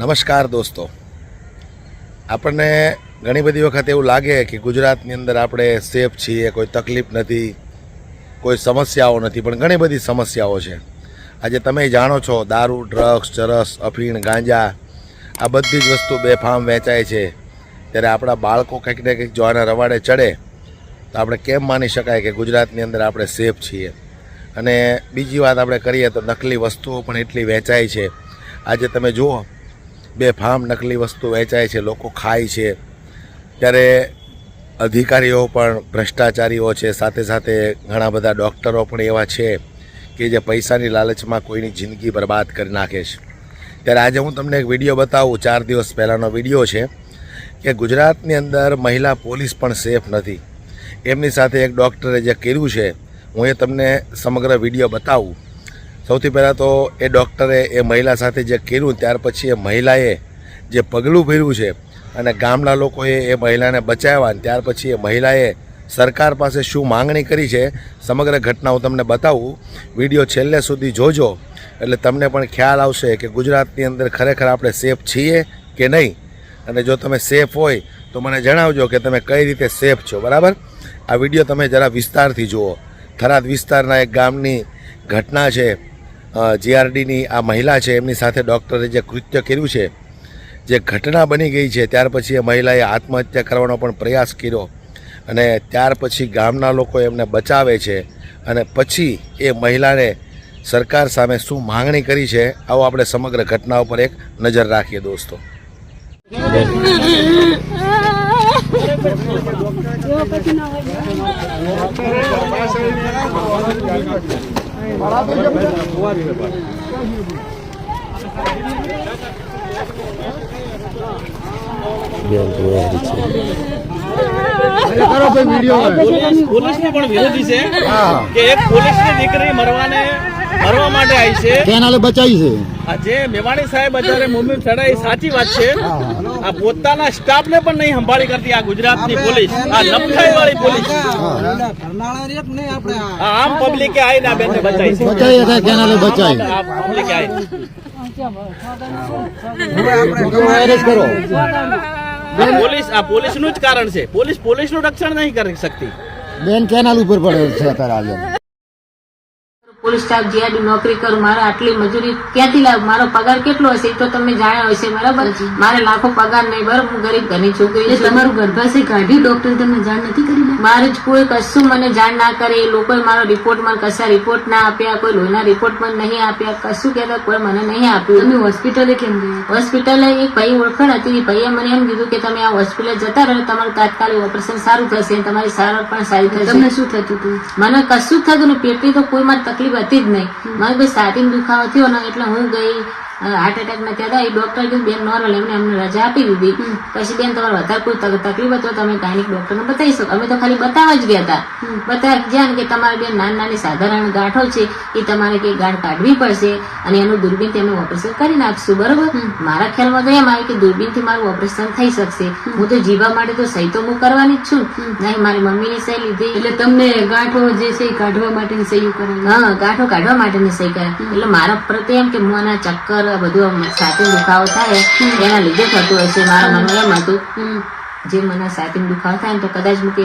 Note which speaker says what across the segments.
Speaker 1: નમસ્કાર દોસ્તો. આપણને ઘણી બધી વખત એવું લાગે કે ગુજરાતની અંદર આપણે સેફ છીએ, કોઈ તકલીફ નથી, કોઈ સમસ્યાઓ નથી, પણ ઘણી બધી સમસ્યાઓ છે. આજે તમે જાણો છો, દારૂ ડ્રગ્સ ચરસ, અફીણ, ગાંજા, આ બધી જ વસ્તુ બેફામ વેચાય છે. ત્યારે આપણા બાળકો કંઈક ને કંઈક જો આના રવાડે ચડે, તો આપણે કેમ માની શકાય કે ગુજરાતની અંદર આપણે સેફ છીએ? અને બીજી વાત આપણે કરીએ તો નકલી વસ્તુઓ પણ એટલી વેચાય છે. આજે તમે જુઓ બે ફામ નકલી વસ્તુ વેચાય છે, લોકો ખાય છે. ત્યારે અધિકારીઓ પણ, ભ્રષ્ટાચારીઓ છે, સાથે સાથે ઘણા બધા ડૉક્ટરો પણ એવા છે કે જે પૈસાની લાલચમાં કોઈની જિંદગી બરબાદ કરી નાખે છે. ત્યારે આજે હું તમને એક વીડિયો બતાવું, ચાર દિવસ પહેલાંનો વીડિયો છે કે ગુજરાતની અંદર મહિલા પોલીસ પણ સેફ નથી. એમની સાથે એક ડૉક્ટરે જે કર્યું છે, હું એ તમને સમગ્ર વીડિયો બતાવું. સૌથી પહેલાં તો એ ડૉક્ટરે એ મહિલા સાથે જે કર્યું, ત્યાર પછી એ મહિલાએ જે પગલું ભર્યું છે અને ગામના લોકોએ એ મહિલાને બચાવ્યા અને ત્યાર પછી એ મહિલાએ સરકાર પાસે શું માંગણી કરી છે સમગ્ર ઘટના હું તમને બતાવું. વીડિયો છેલ્લે સુધી જોજો, એટલે તમને પણ ખ્યાલ આવશે કે ગુજરાતની અંદર ખરેખર આપણે સેફ છીએ કે નહીં. અને જો તમે સેફ હોય, તો મને જણાવજો કે તમે કઈ રીતે સેફ છો, બરાબર? આ વીડિયો તમે જરા વિસ્તારથી જુઓ. થરાદ વિસ્તારના એક ગામની ઘટના છે. જીઆરડીની આ મહિલા છે, એમની સાથે ડૉક્ટરે જે કૃત્ય કર્યું છે, જે ઘટના બની ગઈ છે, ત્યાર પછી એ મહિલાએ આત્મહત્યા કરવાનો પણ પ્રયાસ કર્યો. અને ત્યાર પછી ગામના લોકો એમને બચાવે છે અને પછી એ મહિલાને સરકાર સામે શું માંગણી કરી છે, આવો આપણે સમગ્ર ઘટના ઉપર એક નજર રાખીએ દોસ્તો.
Speaker 2: Parabéns, પોલીસ પોલીસનો પણ વિરોધી છે કે એક પોલીસની દીકરી મરવાને મરવા માટે આવી છે.
Speaker 3: કેનાલે બચાવી છે?
Speaker 2: જે મેવાણી સાહેબ અત્યારે મુંબઈ ચડે એ સાચી વાત છે. આ પોતાના સ્ટાફને પણ નહીં સંભાળી કરતી આ ગુજરાતની પોલીસ. આ નફાઈ વાળી પોલીસ. આમ પબ્લિકે આવીને આ બચાવી છે.
Speaker 3: બચાવી કેનાલે બચાવી
Speaker 2: પબ્લિકે આવી પોલીસનું જ કારણ છે. પોલીસ પોલીસનું રક્ષણ નહીં કરી શકતી.
Speaker 3: બેન કેનાલ ઉપર પડે છે અત્યારે
Speaker 4: પોલીસ સ્ટાફ જીઆરડી નોકરી કરું મારે આટલી મજૂરી ક્યાંથી લાવ? મારો પગાર કેટલો હશે? એ તો તમે જાણ્યા હશે બરાબર? મારે લાખો પગાર નહીં બરાબર? હું ગરીબ ઘરની છોકરી
Speaker 5: તમારું ગર્ભાશય કાઢ્યું ડોક્ટર તમને જાણ નથી કરી
Speaker 4: મારે જ કોઈ કશું મને જાણ ના કરે. એ લોકોએ મારો રિપોર્ટ મને કશા રિપોર્ટ ના આપ્યા કોઈ લોહીના રિપોર્ટ મને નહીં આપ્યા કશું કહેતા કોઈ મને નહીં આપ્યું.
Speaker 5: તમે હોસ્પિટલે કેમ ગયા?
Speaker 4: હોસ્પિટલે એક ભાઈ ઓળખાણ હતી. ભાઈએ મને એમ કીધું કે તમે આ હોસ્પિટલ જતા રહો તમારું તાત્કાલિક ઓપરેશન સારું થશે તમારી સારવાર પણ સારી થશે.
Speaker 5: તમને શું થતું હતું?
Speaker 4: મને કશું થતું નહીં પેટની તો કોઈ માં તકલીફ હતી જ નહીં. મને બસ સ્ટાર્ટિંગ દુખાવો થયો ને એટલે હું ગઈ. હાર્ટ એટેક થયા હતા એ ડોક્ટર કીધું બેન નોર્મલ એમને અમને રજા આપી દીધી. પછી બેન તમારે વધારે કોઈ તક- તકલીફ હતો તમે ગાયનિક ડોક્ટરને બતાવી શકો. અમે તો ખાલી બતાવવા જ ગયા હતા. બતાવી ગયા કે તમારે બેન નાની નાની સાધારણ ગાંઠો છે એ તમારે કે ગાંઠ કાઢવી પડશે અને એનું દૂરબીનથી અમે ઓપરેશન કરી નાખશું બરોબર? મારા ખ્યાલમાં તો એમ આવે કે દૂરબીનથી મારું ઓપરેશન થઈ શકશે. હું તો જીવવા માટે તો સહી તો હું કરવાની જ છું. નહીં મારી મમ્મીની સહી લીધી.
Speaker 5: એટલે તમને ગાંઠો જે છે એ કાઢવા માટેની સહી કરે
Speaker 4: હા ગાંઠો કાઢવા માટેની સહી કરે એટલે મારા પ્રત્યે એમ કે મને ચક્કર આ બધું છાતી દુખાવો થાય. એના લીધે થતું હશે મારા મનમાં એમ હતું. જે મને છાતી દુખાવો થાય ને તો કદાચ હું કે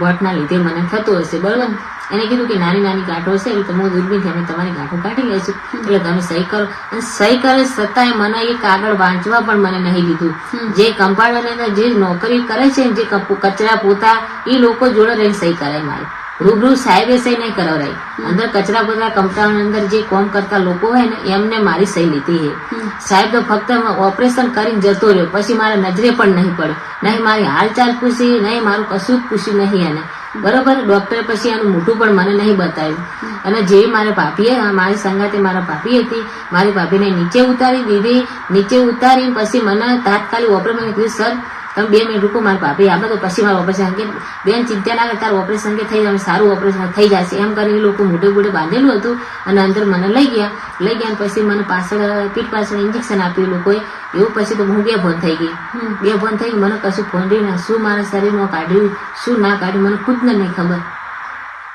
Speaker 4: બોટના લીધે મને થતું હશે બરોબર એને કીધું કે નાની નાની ગાંઠો છે એટલે તમે દૂરબીનથી અમે તમારી ગાંઠો કાઢી લઈશું. એટલે તમે સહી કરો. અને સહી કરે છતાંય મને એ કાગળ વાંચવા પણ મને નહીં દીધું. જે કમ્પાઉન્ડરની અંદર જે નોકરી કરે છે જે કચરા પોતા એ લોકો જોડે રહીને સહી કરે મારી. રૂબરૂ સાહેબે સહી નહીં કરાવરાઈ અંદર કચરા બચરા કમ્પાઉન્ડ અંદર જે કોમ કરતા લોકો હોય ને એમને મારી સહી લીધી હે સાહેબ તો ફક્ત ઓપરેશન કરીને જતો રહ્યો પછી મારા નજરે પણ નહીં પડ્યો. નહીં મારી હાલચાલ પૂછી નહીં મારું કશું જ પૂછ્યું નહીં એને. બરોબર ડોક્ટરે પછી એનું મોઢું પણ મને નહીં બતાવ્યું. અને જેવી મારે ભાભીએ મારી સંગાતે મારા ભાભી હતી મારી ભાભીને નીચે ઉતારી દીધી. નીચે ઉતારી પછી મને તાત્કાલિક ઓપરેશન કીધું સર તમે બે મિનિટ રૂકો મારા ભાભી. આવે તો પછી મારું ઓપરેશન કે બેન ચિંતા ના કર તારું ઓપરેશન કે થઈ જશે સારું ઓપરેશન થઈ જશે. એમ કરીને લોકો મોઢે મોટે બાંધેલું હતું અને અંદર મને લઈ ગયા. લઈ ગયા પછી મને પાછળ પીઠ પાછળ ઇન્જેક્શન આપ્યું લોકોએ. એવું પછી તો હું બે ફોન થઈ ગઈ. બે ફોન થઈ ગઈ. મને કશું ફોન રહ્યું શું મારા શરીરમાં કાઢ્યું શું ના કાઢ્યું મને ખુદને નહીં ખબર.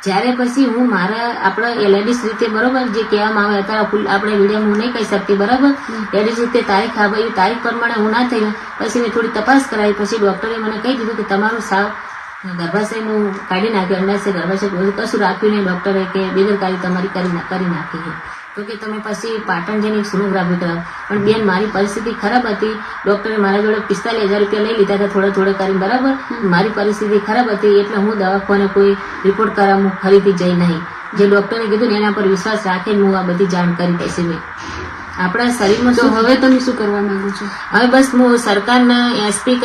Speaker 4: જ્યારે પછી હું મારા આપણે લેડીઝ રીતે બરોબર જે કહેવામાં આવે અત્યારે આપણે વીડિયો હું નહીં કહી શકતી બરાબર? લેડીઝ રીતે તારીખ આવી તારીખ પ્રમાણે હું ના થઈ પછી મેં થોડી તપાસ કરાવી પછી ડૉક્ટરે મને કહી દીધું કે તમારું સાવ ગર્ભાશયનું કાઢી નાખ્યું અંડાશય ગર્ભાશય કશું રાખ્યું નહીં ડૉક્ટરે કે બેદરકારી તમારી કરી ના- કરી નાખી છે. તો કે તમે પછી પાટણ જઈને સોનોગ્રાફી કરાવો પણ બેન, મારી પરિસ્થિતિ ખરાબ હતી. ડોક્ટરે મારા જોડે પિસ્તાલીસ હજાર રૂપિયા લઈ લીધા હતા થોડા થોડા કરીને, બરાબર? મારી પરિસ્થિતિ ખરાબ હતી, એટલે હું દવાખાને કોઈ રિપોર્ટ કરાવું ફરીથી જઈ નહીં. જે ડૉક્ટરે કીધું ને, એના પર વિશ્વાસ રાખીને હું આ બધી જાણ કરી મેં આપણા શરીરમાં
Speaker 5: તો હવે તમે શું કરવા માંગો છો?
Speaker 4: હવે બસ હું સરકારના એસપી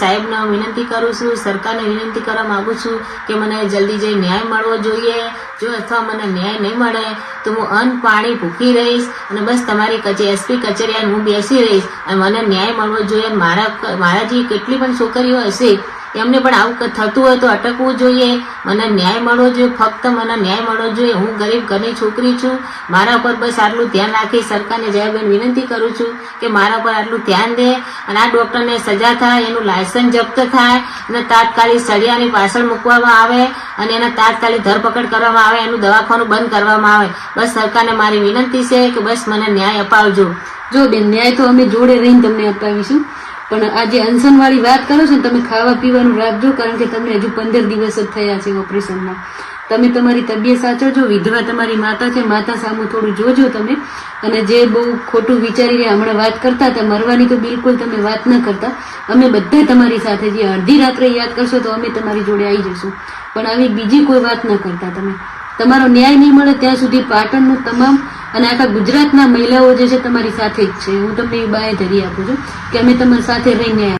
Speaker 4: સાહેબને વિનંતી કરું છું સરકારને વિનંતી કરવા માંગુ છું કે મને જલ્દી જઈ ન્યાય મળવો જોઈએ. જો અથવા મને ન્યાય નહીં મળે તો હું અન્ન પાણી ભૂખી રહીશ અને બસ તમારી કચે એસપી કચેરી હું બેસી રહીશ અને મને ન્યાય મળવો જોઈએ. મારા મારા જે કેટલી પણ છોકરીઓ હશે એમને પણ આવું થતું હોય તો અટકવું જોઈએ. મને ન્યાય મળવો જોઈએ. ફક્ત મને ન્યાય મળવો જોઈએ. હું ગરીબ ઘરની છોકરી છું. મારા ઉપર બસ આટલું ધ્યાન રાખી સરકારને જયાબેન વિનંતી કરું છું કે મારા પર આટલું ધ્યાન દે અને આ ડૉક્ટરને સજા થાય, એનું લાયસન્સ જપ્ત થાય અને તાત્કાલિક સળિયાની પાછળ મૂકવામાં આવે અને એના તાત્કાલિક ધરપકડ કરવામાં આવે, એનું દવાખાનું બંધ કરવામાં આવે. બસ સરકારને મારી વિનંતી છે કે બસ મને ન્યાય અપાવજો.
Speaker 5: જો બેન, ન્યાય તો અમે જોડે રહીને તમને અપાવીશું. પણ આ જે અનશનવાળી વાત કરો છો તમે ખાવા પીવાનું રાખજો કારણ કે તમને હજુ પંદર દિવસ જ થયા છે ઓપરેશનમાં. તમે તમારી તબિયત સાચવજો, વિધવા તમારી માતા છે, માતા સામું થોડું જોજો તમે. અને જે બહુ ખોટું વિચારીને હમણાં વાત કરતા હતા, મરવાની તો બિલકુલ તમે વાત ન કરતા. અમે બધા તમારી સાથે જે અડધી રાત્રે યાદ કરશો તો અમે તમારી જોડે આવી જઈશું. પણ આવી બીજી કોઈ વાત ન કરતા તમે. તમારો ન્યાય નહીં મળે, ત્યાં સુધી પાટણનું તમામ અને આખા ગુજરાતના મહિલાઓ જે છે તમારી સાથે જ છે. હું તમને એ બાય ધરી આપું છું કે અમે તમારી સાથે રહીને